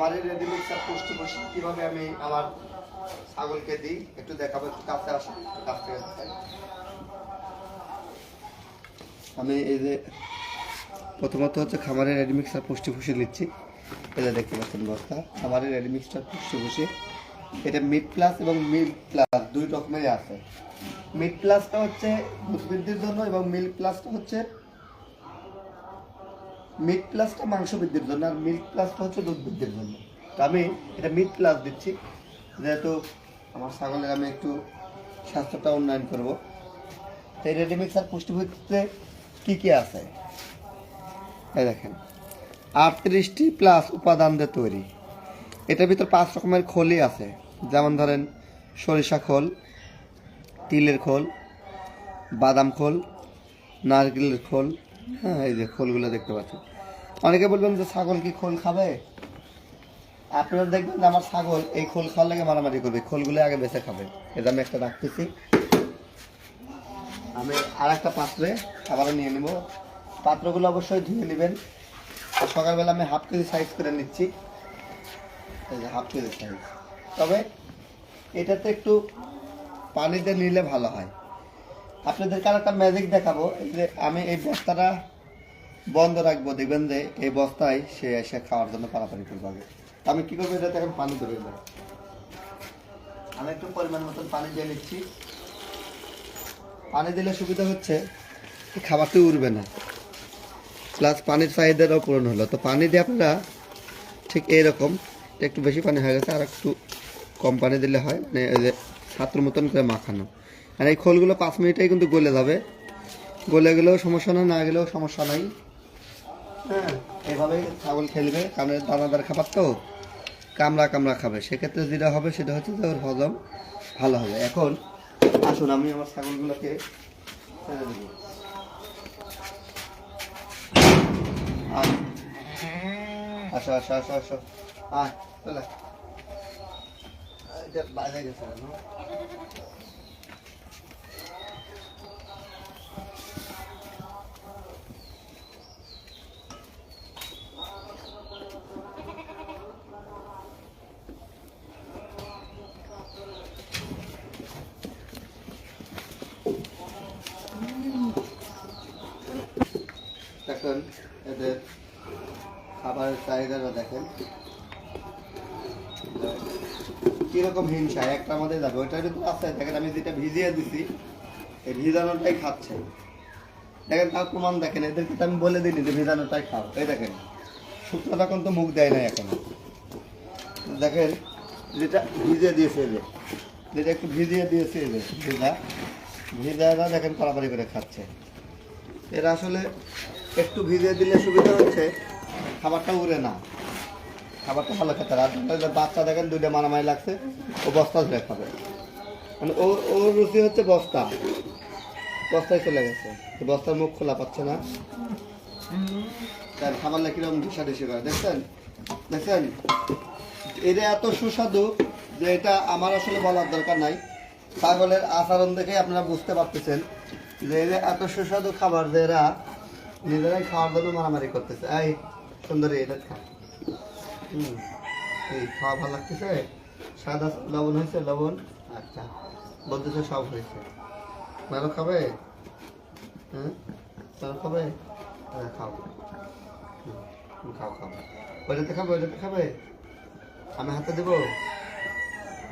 খামারের ready mixer পুষ্টি পুষ্টি, কীভাবে আমি আমার ছাগলকে দিই, একটু দেখাবো, একটু কাছে আসো কাছ থেকে আমি এই যে প্রথমত হচ্ছে খামারের রেডি মিক্সার পুষ্টি ফুসি নিচ্ছি। এটা দেখতে পাচ্ছেন বস্তা খামারের রেডি মিক্সচার পুষ্টি ফুসি এটা মিড প্লাস এবং মিল্ক প্লাস দুই রকমেরই আছে। মিড প্লাসটা হচ্ছে দুধ বৃদ্ধির জন্য এবং মিল্ক প্লাসটা হচ্ছে মিট প্লাসটা মাংস বৃদ্ধির জন্য আর মিল্ক প্লাসটা হচ্ছে দুধ বৃদ্ধির জন্য। তো আমি এটা মিট প্লাস দিচ্ছি। যেহেতু আমার ছাগলের আমি একটু স্বাস্থ্যটা উন্নয়ন করব। তো এই রেডিমিক্স আর পুষ্টিভূতিতে কী কী আছে? এই দেখেন, আটত্রিশটি প্লাস উপাদান দিয়ে তৈরি। এটার ভিতর পাঁচ রকমের খোলই আছে। যেমন ধরেন, সরিষা খোল, তিলের খোল, বাদাম খোল, নারকেলের খোল। হ্যাঁ এই যে খোলগুলো দেখতে পাচ্ছেন। অনেকে বলবেন যে ছাগল কি খোল খাবে? আপনারা দেখবেন যে আমার ছাগল এই খোল খাওয়ার লাগে মারামারি করবে। খোলগুলো আগে বেছে খাবে। এটা আমি একটা রাখতেছি। আমি আর একটা পাত্রে আবারও নিয়ে নেব। পাত্রগুলো অবশ্যই ধুয়ে নেবেন। সকালবেলা আমি হাফ কেজি সাইজ করে নিচ্ছি। এই যে হাফ কেজি সাইজ। তবে এটাতে একটু পানিতে নিলে ভালো হয়। আপনাদেরকে আর একটা ম্যাজিক দেখাবো। যে আমি এই বস্তাটা বন্ধ রাখব, দেখবেন যে এই বস্তায় সে এসে খাওয়ার জন্য পারাপারি করবে আগে। আমি কি করব এটাতে এখন পানি ধরে দেবো আমি একটু পরিমাণ মতন পানি দিয়ে নিচ্ছি। পানি দিলে সুবিধা হচ্ছে খাবারটা উড়বে না। প্লাস পানির চাহিদাটাও পূরণ হলো। তো পানি দিয়ে আপনারা ঠিক এইরকম একটু বেশি পানি হয়ে গেছে, আর একটু কম পানি দিলে হয় মানে ওই যে ছাত্র মতন করে মাখানো। আর এই খোলগুলো পাঁচ মিনিটেই কিন্তু গলে যাবে। গলে গেলেও সমস্যা না না গেলেও সমস্যা নাই। হ্যাঁ এভাবেই ছাগল খেলবে কারণ দানাদার খাবার তো? কামড়া কামড়া খাবে। সেক্ষেত্রে যেটা হবে, সেটা হচ্ছে যে ওর হজম ভালো হবে। এখন আসুন, আমি আমার ছাগলগুলোকে ছেড়ে দেবো। আসো আসো আসো আসো। আয় না দেখেন এদের খাবারের চাহিদাটা দেখেন। কীরকম হিংসা, একটা আমাদের যাবে আছে, দেখেন আমি যেটা ভিজিয়ে দিছি, এই ভিজানোটাই খাচ্ছে। দেখেন তার প্রমাণ দেখেন, এদেরকে তো আমি বলে যে ভিজানোটাই খাও। এই দেখেন তো মুখ দেয় নাই এখনও। দেখেন, যেটা ভিজিয়ে দিয়েছে যে যেটা একটু ভিজিয়ে দিয়েছে যে ভিজা ভিজাটা দেখেন পারাপারি করে খাচ্ছে। এরা আসলে একটু ভিজিয়ে দিলে সুবিধা হচ্ছে খাবারটা উড়ে না। খাবারটা ভালো খেতে আর বাচ্চা দেখেন, দুইটা মারামারি লাগছে, ও বস্তা ধরে খাবে। মানে ও, ওর রুচি হচ্ছে বস্তা। বস্তায় চলে গেছে। বস্তার মুখ খোলা পাচ্ছে না। তার খাবার লাগে কীরকম ঢিসা ঢিসি করে। দেখছেন? দেখছেন? এটা এত সুস্বাদু যে এটা আমার আসলে বলার দরকার নাই। ছাগলের আচরণ দেখে আপনারা বুঝতে পারতেছেন যে এত সুস্বাদু খাবার যে এরা নিজেরাই খাওয়ার জন্য মারামারি করতেছে। এই সুন্দরী এটা খা। হুম, এই খাওয়া ভালো লাগতেছে। সাদা লবণ হয়েছে, লবণ। আচ্ছা বলতেছে সব হয়েছে। ভালো খাবে? হ্যাঁ ভালো খাবে? হ্যাঁ খাও। খাও খাও। ওইটাতে খাবে ওইটাতে খাবে? আমি হাতে দেবো?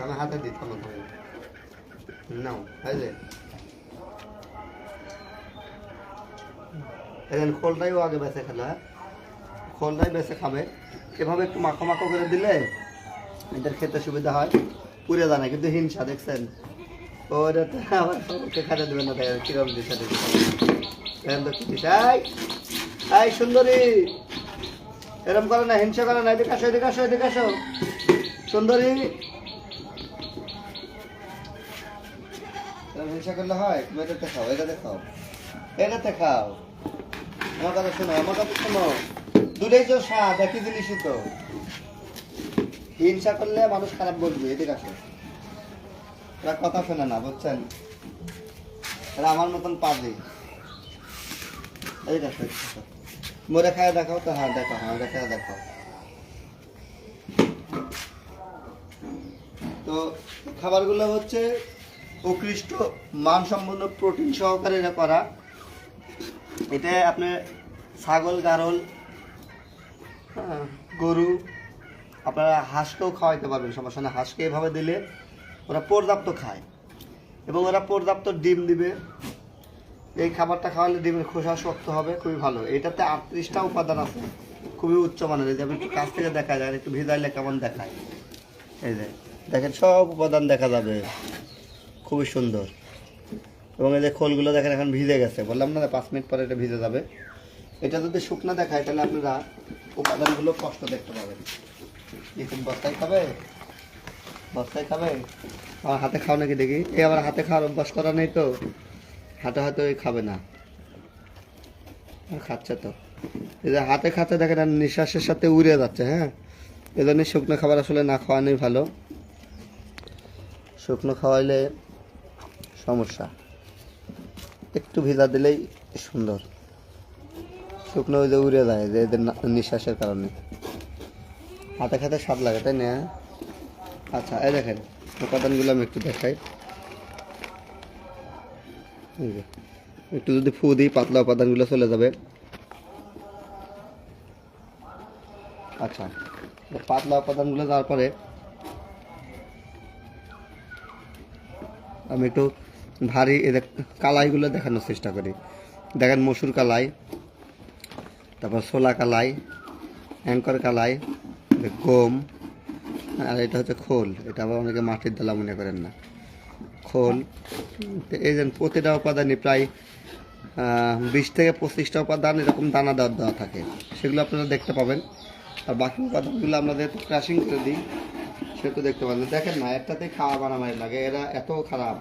আমি হাতে দিই, থামো থামো। নাও বুঝলে এখানে খোলটাইও আগে বেছে খেলা খোলটাই বেছে খাবে। এভাবে একটু মাখো মাখো করে দিলে এদের খেতে সুবিধা হয়। পুড়ে জানে কিন্তু হিংসা, দেখছেন? না এরকম করে না, হিংসা করে না সুন্দরী! হিংসা করলে হয়? তুমি এটাতে খাও এটাতে খাও। এটাতে খাও। আমার কথা শোনো, আমার কথা শোনো। দুটোই তো স্বাদ একই জিনিসই তো হিংসা করলে মানুষ খারাপ বলবে, এদিকে আসো। এরা কথা শোনে না, বুঝছেন? এরা আমার মতন পাবে এদিকে আসো। মোরে খায় দেখাও তো হ্যাঁ দেখো হ্যাঁ খায় দেখাও। তো খাবারগুলো হচ্ছে উৎকৃষ্ট, মানসম্পন্ন, প্রোটিন সহকারে করা। এটা আপনার ছাগল, গারল হ্যাঁ, গরু আপনারা হাঁসকেও খাওয়াইতে পারবেন সমস্যা না হাঁসকে এভাবে দিলে ওরা পর্যাপ্ত খায় এবং ওরা পর্যাপ্ত ডিম দিবে। এই খাবারটা খাওয়ালে ডিমের খোসা শক্ত হবে খুবই ভালো। এটাতে আটত্রিশটা উপাদান আছে খুবই উচ্চমানের এই যে একটু কাছ থেকে দেখা যায় একটু ভিজাইলে কেমন দেখায়। এই যে দেখেন সব উপাদান দেখা যাবে। খুবই সুন্দর। এবং এই যে খোলগুলো দেখেন এখন ভিজে গেছে। বললাম না পাঁচ মিনিট পরে এটা ভিজে যাবে। এটা যদি শুকনো দেখায় তাহলে আপনারা উপাদানগুলো কষ্ট দেখতে পাবেন দেখুন বস্তায় খাবে? বস্তায় খাবে? আমার হাতে খাও নাকি দেখি? এই আমার হাতে খাওয়ার অভ্যাস করা নেই তো। হাতে হাতে ওই খাবে না। খাচ্ছে তো। এই যে হাতে খাতে দেখেন নিঃশ্বাসের সাথে উড়ে যাচ্ছে হ্যাঁ? এই জন্য শুকনো খাবার আসলে না খাওয়ানোই ভালো। শুকনো খাওয়াইলে সমস্যা। একটু ভিজা দিলেই সুন্দর। শুকনো ওই যে উড়ে যায়, যে এদের নিঃশ্বাসের কারণে। হাতে খাতে স্বাদ লাগে, তাই না? আচ্ছা এই দেখেন, উপাদানগুলো আমি একটু দেখাই। একটু যদি ফু দিই, পাতলা উপাদানগুলো চলে যাবে। আচ্ছা পাতলা উপাদানগুলো যাওয়ার পরে আমি একটু ভারী এদের কালাইগুলো দেখানোর চেষ্টা করি। দেখেন মসুর কালাই। তারপর ছোলা কালাই, অ্যাঙ্কর কালাই গম, আর এটা হচ্ছে খোল। এটা আবার অনেকে মাটির দলা মনে করেন না। খোল এই যে প্রতিটা উপাদানই প্রায় বিশ থেকে পঁচিশটা উপাদান এরকম দানা দেওয়া দেওয়া থাকে। সেগুলো আপনারা দেখতে পাবেন। আর বাকি উপাদানগুলো আমরা যেহেতু ক্রাশিং করে দিই, সেহেতু দেখতে পাবেন। দেখেন না, একটাতে খাওয়া বানামারি লাগে, এরা এত খারাপ।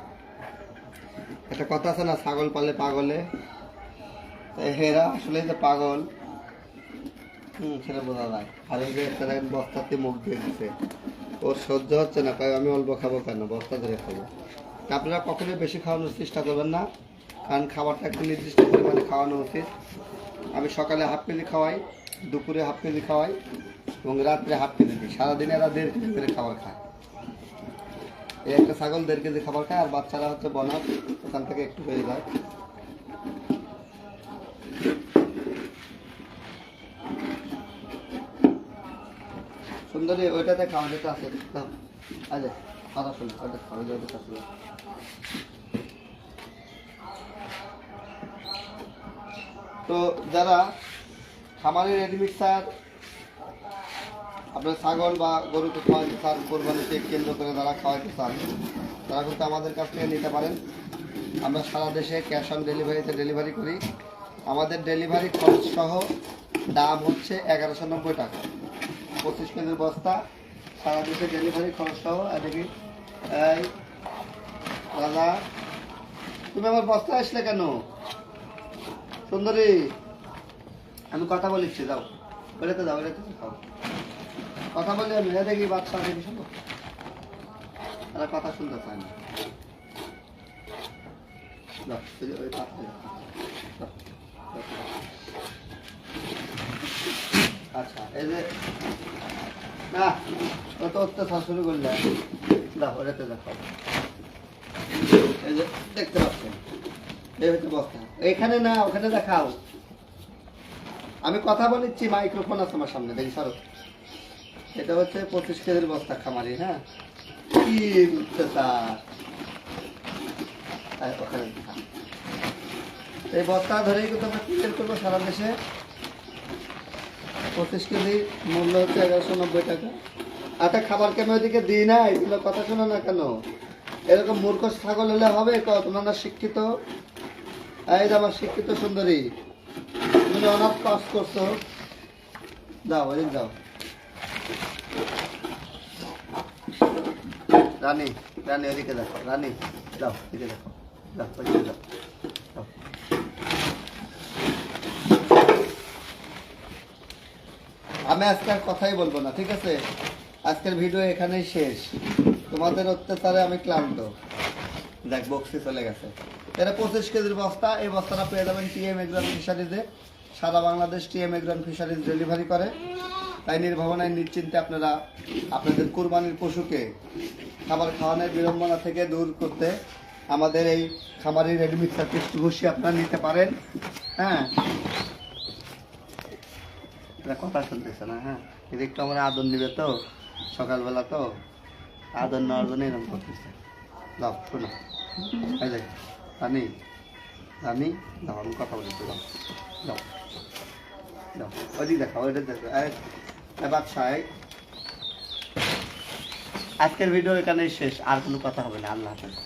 একটা কথা আছে না, ছাগল পালে পাগলে। এরা আসলে যে পাগল হুম, সেটা বোঝা যায়। আর একটা বস্তাতে মুখ দিয়ে দিচ্ছে ওর সহ্য হচ্ছে না, কয়, আমি অল্প খাব কেন? বস্তা ধরে খাব। আপনারা কখনোই বেশি খাওয়ানোর চেষ্টা করবেন না, কারণ খাবারটা একটু নির্দিষ্ট পরিমাণে খাওয়ানো উচিত। আমি সকালে হাফ কেজি খাওয়াই, দুপুরে হাফ কেজি খাওয়াই এবং রাত্রে হাফ কেজি দিই। সারাদিনে এরা দেড় কেজি করে খাবার খায়। এই একটা ছাগল দেড় কেজি খাবার খায়, আর বাচ্চারা হচ্ছে বনাস ওখান থেকে একটু হয়ে যায়। সুন্দরী, ওইটাতে খাওয়া যেতে আছে। আরে কথা শুনে, ওইটা খাওয়া ওইটা শুনে তো যারা খামারের রেডি মিক্সার আপনার ছাগল বা গরুকে খাওয়াতে চান কোরবানিতে কেন্দ্র করে যারা খাওয়াতে চান, তারা কিন্তু আমাদের কাছ থেকে নিতে পারেন। আমরা সারা দেশে ক্যাশ অন ডেলিভারিতে ডেলিভারি করি। আমাদের ডেলিভারি খরচ সহ দাম হচ্ছে এগারোশো নব্বই টাকা। পঁচিশ কেজির বস্তা, সারা দেশে ডেলিভারি খরচ সহ এদিকে। এই, দাদা, তুমি আমার বস্তা আসলে কেন? সুন্দরী, আমি কথা বলিচ্ছি, যাও। বেরোতে যাও বেরোতে যাও কথা বলি আমি এ দেখি বাচ্চা দেখি শুনো তারা কথা শুনতে চায় না ওই পাশে যাও। যাও, যাও, যাও। আচ্ছা আমি কথা বলেছি মাইক্রোফোন আছে আমার সামনে, দেখি, সরো। এটা হচ্ছে পঁচিশ কেজির বস্তা খামারি হ্যাঁ? কি অত্যাচার। ওখানে। এই বস্তা ধরেই কিন্তু আমরা করব সারা দেশে। পঁচিশ কেজি মূল্য হচ্ছে এগারোশো নব্বই টাকা। আচ্ছা খাবার কেন ওইদিকে দিই না? এগুলো কথা শোনো না কেন? এরকম মূর্খ ছাগল হলে হবে? তোমরা না শিক্ষিত। এই আমার শিক্ষিত সুন্দরী। তুমি অনাথ পাস করছ। যাও ওইদিন যাও রানী রানী ওইদিকে দেখো রানী যাও এদিকে দেখো যাও ওইদিকে যাও যাও। আমি আজকে আর কথাই বলব না, ঠিক আছে? আজকের ভিডিও এখানেই শেষ। তোমাদের অত্যাচারে আমি ক্লান্ত। দেখ বক্সি চলে গেছে। এটা পঁচিশ কেজির বস্তা, এই বস্তাটা পেয়ে যাবেন টিএম এগ্রান ফিশারিজে সারা Bangladesh TM Agran fisheries delivery করে। তাই নির্ভাবনায়, নিশ্চিন্তে আপনারা আপনাদের কোরবানির পশুকে খাবার খাওয়ানোর বিড়ম্বনা থেকে দূর করতে আমাদের এই খামারি রেডি মিক্সার টেস্ট ঘষি আপনারা নিতে পারেন। হ্যাঁ? এটা কথা শুনতেছে না হ্যাঁ। এটা একটু আমার আদর নিবে তো, সকালবেলা তো। আদর নেওয়ার জন্য এরকম করতেছে। যাও, শোনো। এই দেখ রানি আমি কথা বলছি, যাও যাও যাও। ওইদিক দেখাও ওইটা দেখো এই। আজকের ভিডিও এখানেই শেষ, আর কোনো কথা হবে না, আল্লাহ হাফেজ।